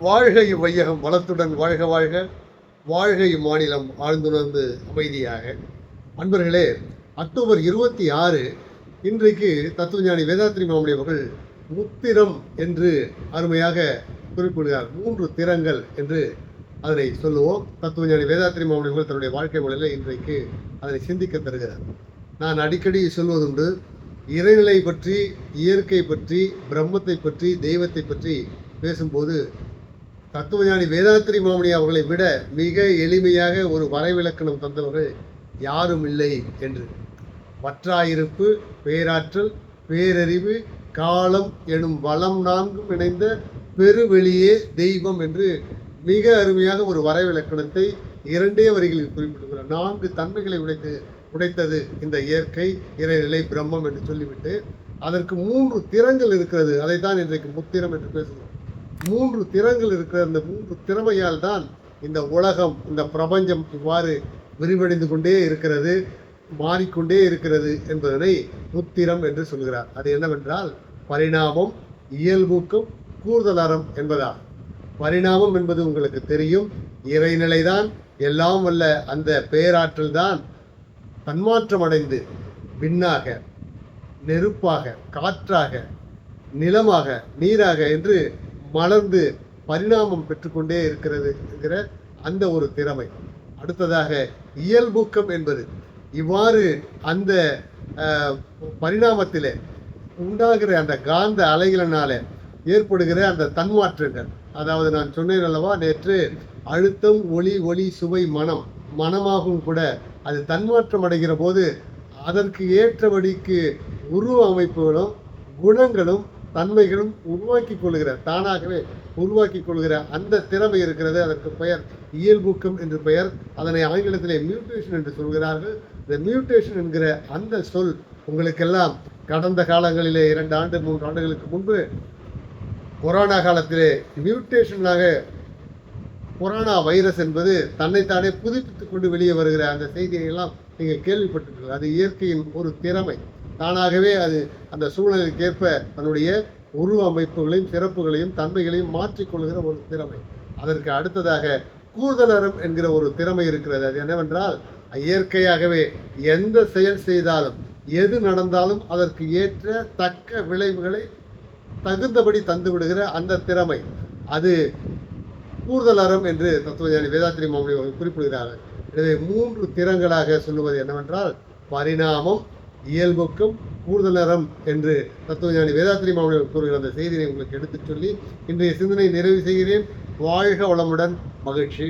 வாழ்க இவ்வையகம் வளத்துடன் வாழ்க வாழ்க வாழ்க இம்மாநிலம் ஆழ்ந்துணர்ந்து அமைதியாக. அன்பர்களே அக்டோபர் இருபத்தி ஆறு இன்றைக்கு தத்துவஞானி வேதாத்ரி மாமணி அவர்கள் முத்திரம் என்று அருமையாக குறிப்பிடுகிறார். மூன்று திறங்கள் என்று அதனை சொல்லுவோம். தத்துவஞானி வேதாத்ரி மாமணி அவர்கள் தன்னுடைய வாழ்க்கை முறையில் இன்றைக்கு அதனை சிந்திக்க தருகிறார். நான் அடிக்கடி சொல்வதுண்டு இறைநிலை பற்றி இயற்கை பற்றி பிரம்மத்தை பற்றி தெய்வத்தை பற்றி பேசும்போது தத்துவஞானி வேதாத்திரி மாமணி அவர்களை விட மிக எளிமையாக ஒரு வரைவிலக்கணம் தந்தவர்கள் யாரும் இல்லை என்று. வற்றாயிருப்பு பேராற்றல் பேரறிவு காலம் எனும் வளம் நான்கும் இணைந்த பெருவெளியே தெய்வம் என்று மிக அருமையாக ஒரு வரைவிலக்கணத்தை இரண்டே வரிகளில் குறிப்பிடுகிறார். நான்கு தன்மைகளை உடைத்து உடைத்தது இந்த இயற்கை இறைநிலை பிரம்மம் என்று சொல்லிவிட்டு அதற்கு மூன்று திறங்கள் இருக்கிறது. அதைத்தான் இன்றைக்கு முத்திரம் என்று பேசுகிறோம். மூன்று திறங்கள் இருக்கிற அந்த மூன்று திறமையால் தான் இந்த உலகம் இந்த பிரபஞ்சம் இவ்வாறு விரிவடைந்து கொண்டே இருக்கிறது மாறிக்கொண்டே இருக்கிறது என்பதனை முத்திரம் என்று சொல்கிறார். அது என்னவென்றால் பரிணாமம் இயல்பூக்கம் கூடுதலறம் என்பதா? பரிணாமம் என்பது உங்களுக்கு தெரியும். இறைநிலைதான் எல்லாம் வல்ல அந்த பேராற்றல் தான் தன்மாற்றம் அடைந்து விண்ணாக நெருப்பாக காற்றாக நிலமாக நீராக என்று மலர்ந்து பரிணாமம் பெற்றுக்கொண்டே இருக்கிறது என்கிற அந்த ஒரு திறமை. அடுத்ததாக இயல்பூக்கம் என்பது. இவ்வாறு அந்த பரிணாமத்தில் உண்டாகிற அந்த காந்த அலைகளினால ஏற்படுகிற அந்த தன்மாற்றங்கள். அதாவது நான் சொன்னேன் அல்லவா நேற்று அழுத்தம் ஒளி ஒளி சுவை மனம் மனமாகவும் கூட அது தன்மாற்றம் அடைகிற போது அதற்கு ஏற்றபடிக்கு உருவ அமைப்புகளும் குணங்களும் தன்மைகளும் உருவாக்கி கொள்கிற தானாகவே உருவாக்கி கொள்கிற அந்த திறமை இருக்கிறது. அதற்கு பெயர் இயல்பூக்கம் என்று பெயர். அதனை ஆங்கிலத்திலே மியூட்டேஷன் என்று சொல்கிறார்கள். இந்த மியூட்டேஷன் என்கிற அந்த சொல் உங்களுக்கெல்லாம் கடந்த காலங்களிலே இரண்டு ஆண்டு மூன்று ஆண்டுகளுக்கு முன்பு கொரோனா காலத்திலே மியூட்டேஷனாக கொரோனா வைரஸ் என்பது தன்னைத்தானே புதுப்பித்துக் கொண்டு வெளியே வருகிற அந்த செய்தியை எல்லாம் நீங்கள் கேள்விப்பட்டிருக்கீர்கள் அது இயற்கையின் ஒரு திறமை. தானாகவே அது அந்த சூழ்நிலைக்கேற்ப தன்னுடைய உருவ அமைப்புகளையும் சிறப்புகளையும் தன்மைகளையும் மாற்றிக்கொள்கிற ஒரு திறமை. அதற்கு அடுத்ததாக கூதலரம் என்கிற ஒரு திறமை இருக்கிறது. அது என்னவென்றால் இயற்கையாகவே எந்த செயல் செய்தாலும் எது நடந்தாலும் அதற்கு ஏற்ற தக்க விளைவுகளை தகுந்தபடி தந்து விடுகிற அந்த திறமை. அது கூடுதலறம் என்று தத்துவஞானி வேதாத்திரி மாமணி அவர்கள் குறிப்பிடுகிறார்கள். எனவே மூன்று திறங்களாக சொல்லுவது என்னவென்றால் பரிணாமம் இயல்புக்கும் கூடுதலறம் என்று தத்துவஞானி வேதாத்திரி மாமணி கூறுகிற அந்த செய்தியை உங்களுக்கு எடுத்துச் சொல்லி இன்றைய சிந்தனை நிறைவு செய்கிறேன். வாழ்க வளமுடன். மகிழ்ச்சி.